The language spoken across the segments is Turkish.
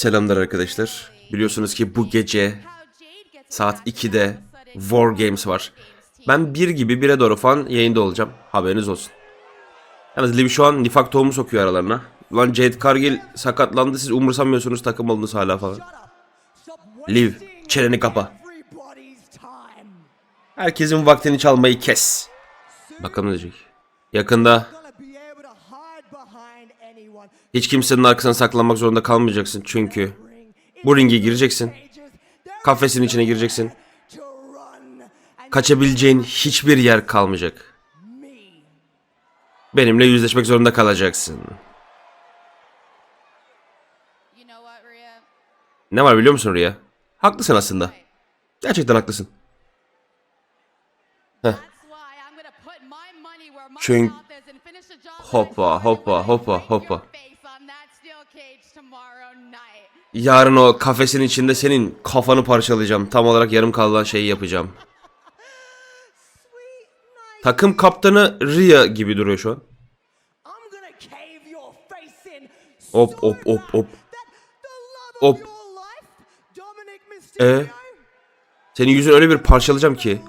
Selamlar arkadaşlar. Biliyorsunuz ki bu gece saat 2'de War Games var. Ben 1 gibi 1'e doğru falan yayında olacağım. Haberiniz olsun. Yalnız Liv şu an nifak tohumu sokuyor aralarına. Lan Jade Cargill sakatlandı siz umursamıyorsunuz takım oldunuz hala falan. Liv çeneni kapa. Herkesin vaktini çalmayı kes. Bakalım ne diyecek. Yakında hiç kimsenin arkasına saklanmak zorunda kalmayacaksın çünkü bu ringe gireceksin. Kafesin içine gireceksin. Kaçabileceğin hiçbir yer kalmayacak. Benimle yüzleşmek zorunda kalacaksın. Ne var biliyor musun Rhea? Haklısın aslında. Gerçekten haklısın. That's why I'm gonna put my Yarın o kafesin içinde senin kafanı parçalayacağım. Tam olarak yarım kalan şeyi yapacağım. Takım kaptanı Rhea gibi duruyor şu an. Hop, hop, hop, hop. Hop. E? Mysterio, Senin yüzünü öyle bir parçalayacağım ki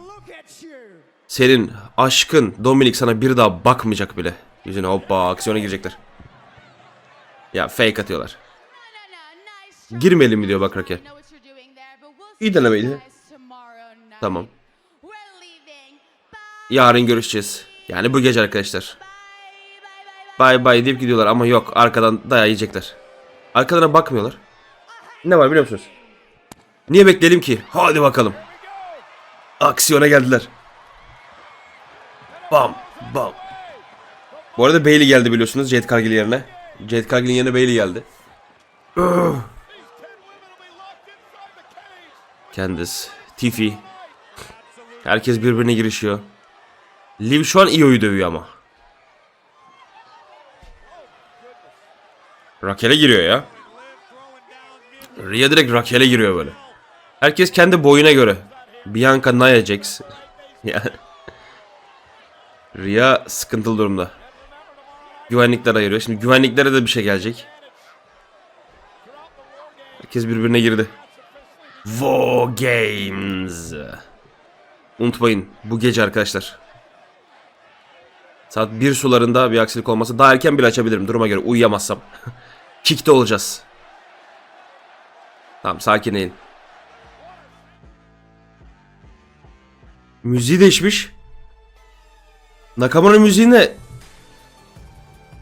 senin aşkın Dominik sana bir daha bakmayacak bile. Yüzüne hoppa aksiyona girecekler. Ya fake atıyorlar. Girmeyelim mi diyor bak we'll İyi denemeydi. Tamam. Yarın görüşeceğiz. Yani bu gece arkadaşlar. Bay bay deyip gidiyorlar ama yok arkadan dayağı yiyecekler. Arkalarına bakmıyorlar. Ne var biliyor musunuz? Niye bekleyelim ki? Hadi bakalım. Aksiyona geldiler. Bam bam. Bu arada Bailey geldi biliyorsunuz Jade Cargill yerine. Jade Cargill'in yerine Bailey geldi. Candice, Tiffy. Herkes birbirine girişiyor. Liv şu an Io'yu dövüyor ama. Rakel'e giriyor ya. Rhea direkt Rakel'e giriyor böyle. Herkes kendi boyuna göre. Bianca Nia Jax. Rhea sıkıntılı durumda. Güvenlikler ayırıyor. Şimdi güvenliklere de bir şey gelecek. Herkes birbirine girdi. War Games. Unutmayın bu gece arkadaşlar. Saat 1 sularında bir aksilik olmasa daha erken bile açabilirim duruma göre uyuyamazsam. Kick'te olacağız. Tamam sakinleyin. Müziği değişmiş. Nakamura müziğine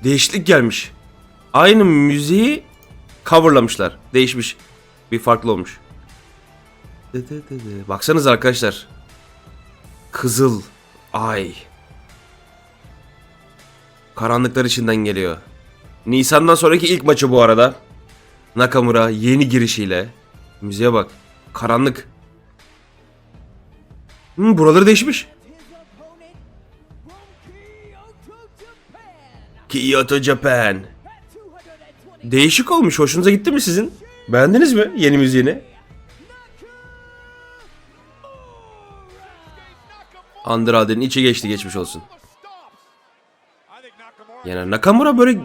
değişiklik gelmiş. Aynı müziği coverlamışlar. Değişmiş. Bir farklı olmuş. Baksanız arkadaşlar. Kızıl ay. Karanlıklar içinden geliyor. Nisan'dan sonraki ilk maçı bu arada. Nakamura yeni girişiyle. Müziğe bak. Karanlık. Hmm, buraları değişmiş. Kyoto Japan. Değişik olmuş. Hoşunuza gitti mi sizin? Beğendiniz mi yeni müziğini? Andrade'nin içi geçti geçmiş olsun. Yani Nakamura böyle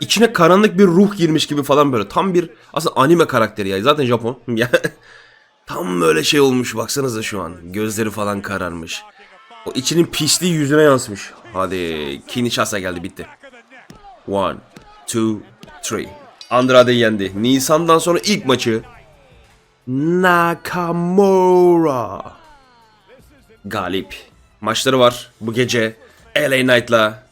içine karanlık bir ruh girmiş gibi falan böyle. Tam bir aslında anime karakteri ya. Zaten Japon. Tam böyle şey olmuş baksanıza şu an. Gözleri falan kararmış. O içinin pisliği yüzüne yansımış. Hadi Kinshasa geldi bitti. One, two, three. Andrade yendi. Nisan'dan sonra ilk maçı. Nakamura. Galip. Maçları var bu gece. LA Knight'la.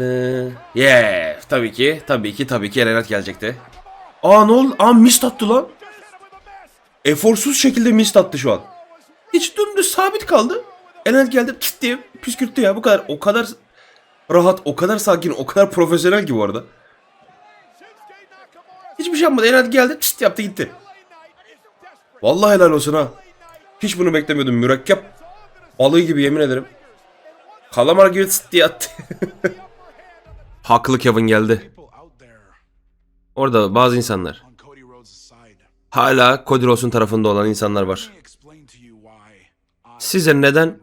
Ee, Yeah. Tabii ki. Tabii ki. Tabii ki LA Knight gelecekti. Aa ne oldu? Aa mist attı lan. Eforsuz şekilde mist attı şu an. Hiç dümdüz sabit kaldı. LA Knight geldi kit diye püskürttü ya. Bu kadar. O kadar rahat, o kadar sakin, o kadar profesyonel ki bu arada. Hiçbir şey yapmadı. Knight geldi çıt yaptı gitti. Vallahi helal olsun ha. Hiç bunu beklemiyordum. Mürekkep balığı gibi yemin ederim. Kalamar gibi tıt diye attı. Haklı Kevin geldi. Orada bazı insanlar hala Cody Rhodes'un tarafında olan insanlar var. Size neden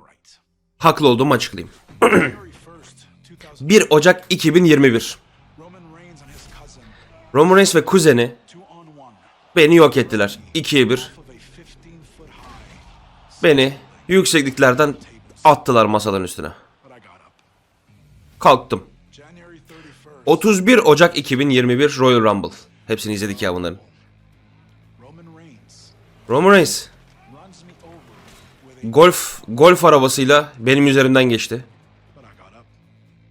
haklı olduğumu açıklayayım. February 1st, 2000, 1 Ocak 2021. Roman Reigns ve kuzeni beni yok ettiler. 2'ye 1. Beni yüksekliklerden attılar masaların üstüne. Kalktım. January 31st. 31 Ocak 2021 Royal Rumble. Hepsini izledik ya bunların. Roman Reigns golf golf arabasıyla benim üzerimden geçti.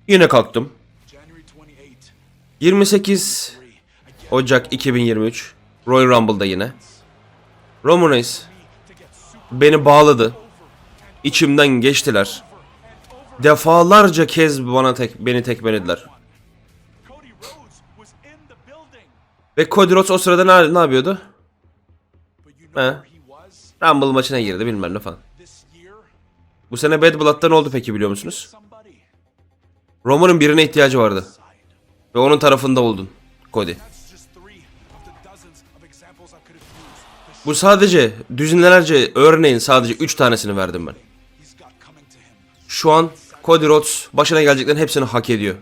Yine kalktım. January 28. 28 Ocak 2023 Royal Rumble'da yine. Roman Reigns beni bağladı. İçimden geçtiler. Defalarca kez bana tek beni tekmelediler. Ve Cody Rhodes o sırada ne, ne yapıyordu? He Rumble maçına girdi bilmem ne falan. Bu sene Bad Blood'da ne oldu peki biliyor musunuz? Roman'ın birine ihtiyacı vardı. Ve onun tarafında oldun Cody. Bu sadece düzinlerce örneğin sadece 3 tanesini verdim ben. Şu an Cody Rhodes başına geleceklerin hepsini hak ediyor.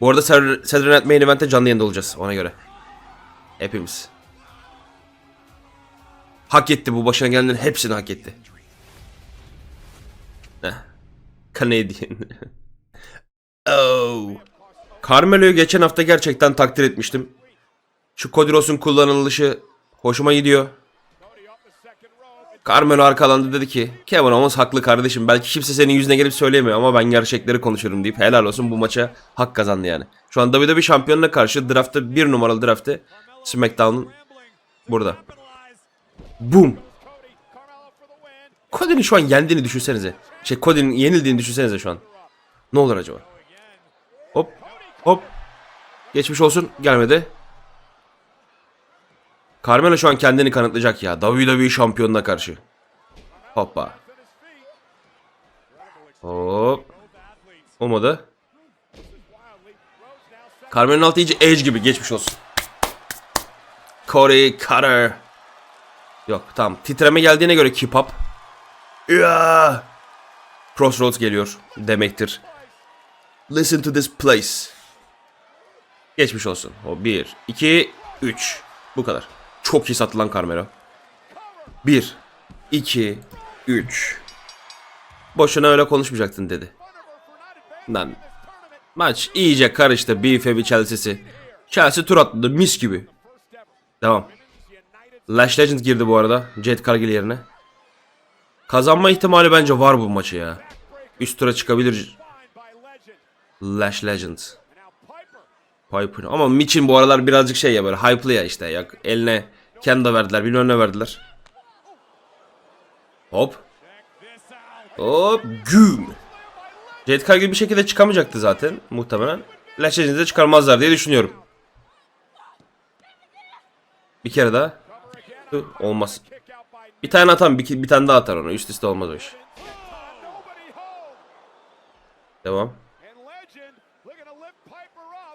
Bu arada Saturday Night Main Event'te canlı yayında olacağız ona göre. Hepimiz. Hak etti bu başına gelenlerin hepsini hak etti. Canadian. oh. Carmelo'yu geçen hafta gerçekten takdir etmiştim. Şu Cody Rhodes'un kullanılışı hoşuma gidiyor. Carmelo arkalandı dedi ki Kevin Owens haklı kardeşim belki kimse senin yüzüne gelip söyleyemiyor ama ben gerçekleri konuşurum deyip helal olsun bu maça hak kazandı yani. Şu an WWE şampiyonuna karşı draftta bir numaralı draftte SmackDown'un burada. Boom. Cody'nin şu an yendiğini düşünsenize. Şey Cody'nin yenildiğini düşünsenize şu an. Ne olur acaba? Hop hop. Geçmiş olsun gelmedi. Carmelo şu an kendini kanıtlayacak ya. WWE şampiyonuna karşı. Hoppa. Hop. Olmadı. Carmelo'nun altı iyice Edge gibi geçmiş olsun. Corey Cutter. Yok tamam. Titreme geldiğine göre keep up. Ya. Crossroads geliyor demektir. Listen to this place. Geçmiş olsun. O 1, 2, 3. Bu kadar. Çok iyi satılan Carmelo. 1, 2, 3. Boşuna öyle konuşmayacaktın dedi. Lan. Maç iyice karıştı. Bir Chelsea'si. Chelsea tur atladı mis gibi. Devam. Lash Legend girdi bu arada. Jet Cargill yerine. Kazanma ihtimali bence var bu maçı ya. Üst tura çıkabilir. Lash Legend. Piper. Ama Mitch'in bu aralar birazcık şey ya böyle hype'lı ya işte. Ya, eline kendo verdiler bilmem ne verdiler. Hop. Hop. Güm. Jet Cargill bir şekilde çıkamayacaktı zaten muhtemelen. Lash Legend'i de çıkarmazlar diye düşünüyorum. Bir kere daha. Olmaz. Bir tane atan bir, bir tane daha atar onu. Üst üste olmaz o iş. Devam.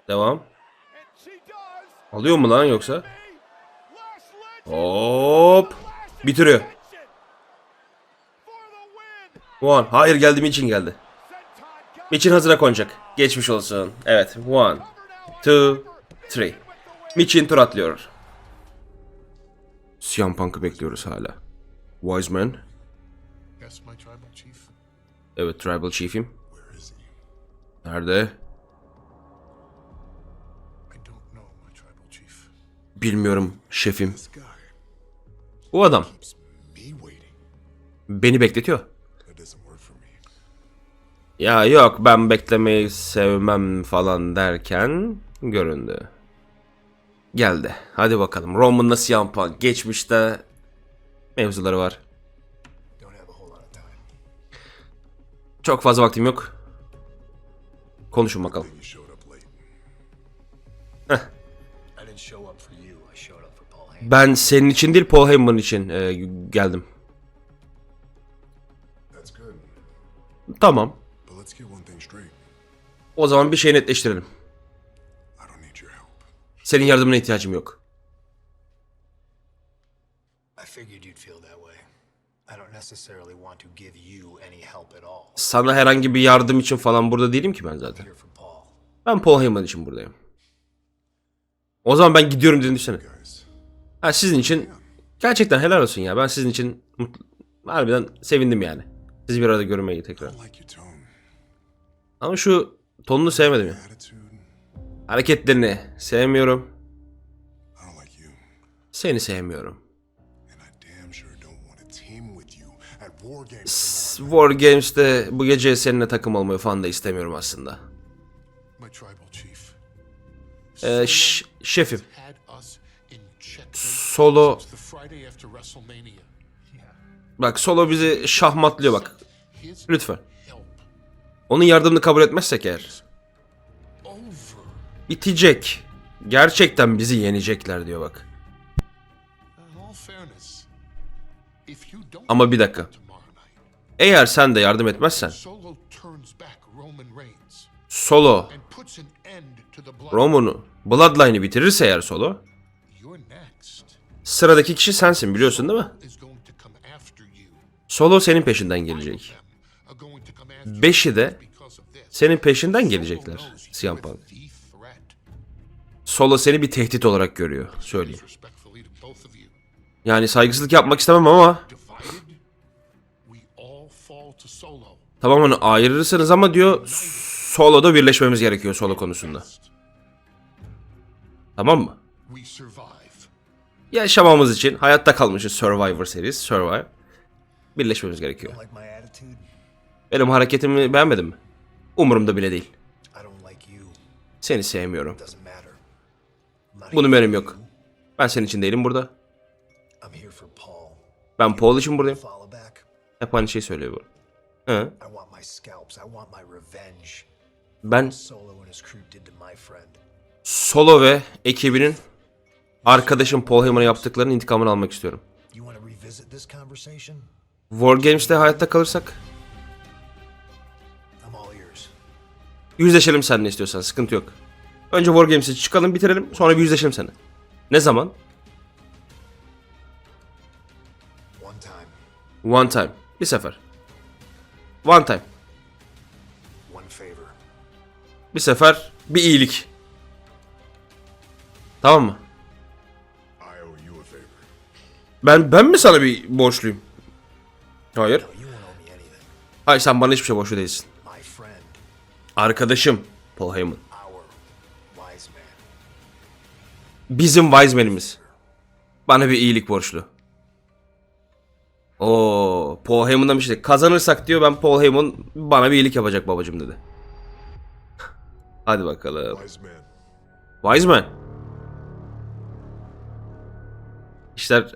Devam. Alıyor mu lan yoksa? Hop. Bitiriyor. One. Hayır geldi Mitch'in geldi. Mitch'in hazıra konacak. Geçmiş olsun. Evet. One. Two. Three. Mitch'in tur atlıyor. CM Punk'ı bekliyoruz hala. Wise Man. Evet Tribal Chief'im. Nerede? Bilmiyorum şefim. Bu adam beni bekletiyor. Ya yok ben beklemeyi sevmem falan derken göründü. Geldi. Hadi bakalım. Roman'la CM Punk geçmişte mevzuları var. Çok fazla vaktim yok. Konuşun bakalım. Ben senin için değil Paul Heyman için e, geldim. Tamam. O zaman bir şey netleştirelim. Senin yardımına ihtiyacım yok. Sana herhangi bir yardım için falan burada değilim ki ben zaten. Ben Paul Heyman için buradayım. O zaman ben gidiyorum dediğini düşünsene. Ha sizin için gerçekten helal olsun ya. Ben sizin için mutlu, harbiden sevindim yani. Sizi bir arada görmeyi tekrar. Ama şu tonunu sevmedim ya. Hareketlerini sevmiyorum. Seni sevmiyorum. War Games'te bu gece seninle takım olmayı falan da istemiyorum aslında. Ee, şefim. Solo bak Solo bizi şahmatlıyor bak. Lütfen. Onun yardımını kabul etmezsek eğer bitecek. Gerçekten bizi yenecekler diyor bak. Ama bir dakika. Eğer sen de yardım etmezsen Solo. Roman'u Bloodline'ı bitirirse eğer Solo. Sıradaki kişi sensin biliyorsun değil mi? Solo senin peşinden gelecek. Beşi de senin peşinden gelecekler. you're Punk. Solo seni bir tehdit olarak görüyor. Söyleyeyim. Yani saygısızlık yapmak istemem ama tamam onu ayırırsınız ama diyor Solo'da birleşmemiz gerekiyor Solo konusunda. Tamam mı? Yaşamamız için hayatta kalmışız Survivor serisi. Survive. Birleşmemiz gerekiyor. Benim hareketimi beğenmedin mi? Umurumda bile değil. Seni sevmiyorum. Bunun önemi yok. Ben senin için değilim burada. Ben Paul için buradayım. Hep aynı şeyi söylüyor bu. Hı. Ben. Solo ve ekibinin arkadaşım Paul Heyman'a yaptıklarının intikamını almak istiyorum. You want to revisit this conversation? War Games'te hayatta kalırsak yüzleşelim seninle istiyorsan sıkıntı yok. Önce War Games'i çıkalım bitirelim sonra bir yüzleşelim seninle. Ne zaman? One time, One time. Bir sefer. One time. one favor. Bir sefer bir iyilik. Tamam mı? Ben ben mi sana bir borçluyum? Hayır. Hayır sen bana hiçbir şey borçlu değilsin. Arkadaşım Paul Heyman. wise. Bizim Wiseman'imiz. Bana bir iyilik borçlu. Oo, Paul Heyman'dan bir şey. Kazanırsak diyor ben Paul Heyman bana bir iyilik yapacak babacım dedi. Hadi bakalım. Wise man. Wiseman. İşler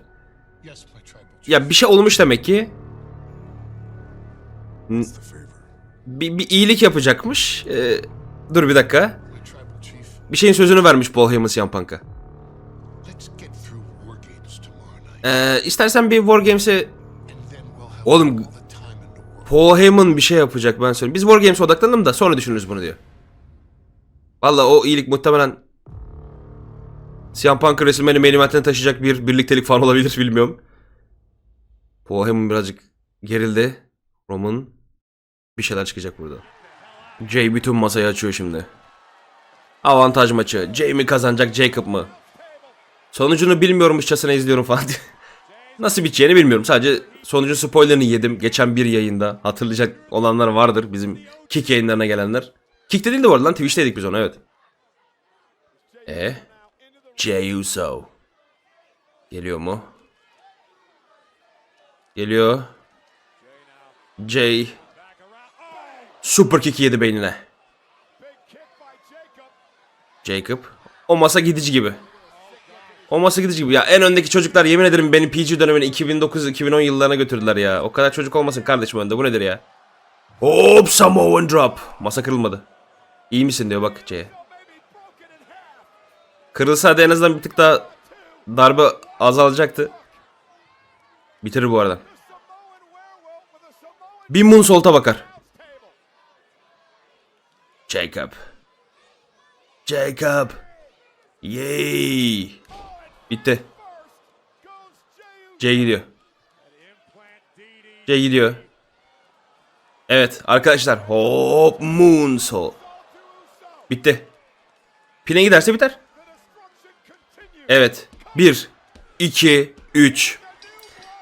ya bir şey olmuş demek ki. Bir, bir iyilik yapacakmış. Ee, dur bir dakika. Bir şeyin sözünü vermiş tomorrow night. Ee, istersen bir War Games'e Oğlum. Paul Heyman bir şey yapacak ben söyleyeyim. Biz War Games'e odaklanalım da sonra düşünürüz bunu diyor. Valla o iyilik muhtemelen CM Punk'ı WrestleMania main event'ine taşıyacak bir birliktelik falan olabilir bilmiyorum. Paul Heyman birazcık gerildi. Roman bir şeyler çıkacak burada. Jay bütün masayı açıyor şimdi. Avantaj maçı. Jay mi kazanacak Jacob mı? Sonucunu bilmiyormuşçasına izliyorum falan diye. Nasıl biteceğini bilmiyorum. Sadece sonucun spoilerını yedim. Geçen bir yayında. Hatırlayacak olanlar vardır. Bizim Kick yayınlarına gelenler. Kick'te değil de arada lan Twitch'teydik biz onu evet. E Jey Uso. Geliyor mu? Geliyor. Jay. Super kick yedi beynine. Jacob. O masa gidici gibi. O masa gidici gibi. Ya en öndeki çocuklar yemin ederim beni PG dönemine 2009-2010 yıllarına götürdüler ya. O kadar çocuk olmasın kardeşim önde. Bu nedir ya? Hop Samoan drop. Masa kırılmadı. İyi misin diyor bak C'ye. Kırılsa hadi en azından bir tık daha darbe azalacaktı. Bitirir bu arada. Bir moonsault'a bakar. Jacob. Jacob. Yay. Bitti. C gidiyor. C gidiyor. Evet arkadaşlar. Hop moonsault. Bitti. Pine giderse biter. Evet. 1, 2, 3.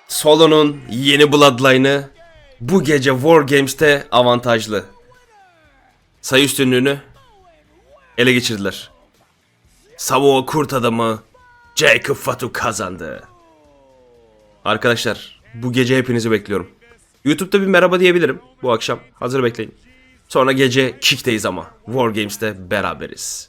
Solo'nun yeni Bloodline'ı bu gece War Games'te avantajlı. Sayı üstünlüğünü ele geçirdiler. Samoa kurt adamı Jacob Fatu kazandı. Arkadaşlar bu gece hepinizi bekliyorum. YouTube'da bir merhaba diyebilirim bu akşam. Hazır bekleyin. Sonra gece Kick'teyiz ama. War Games'te beraberiz.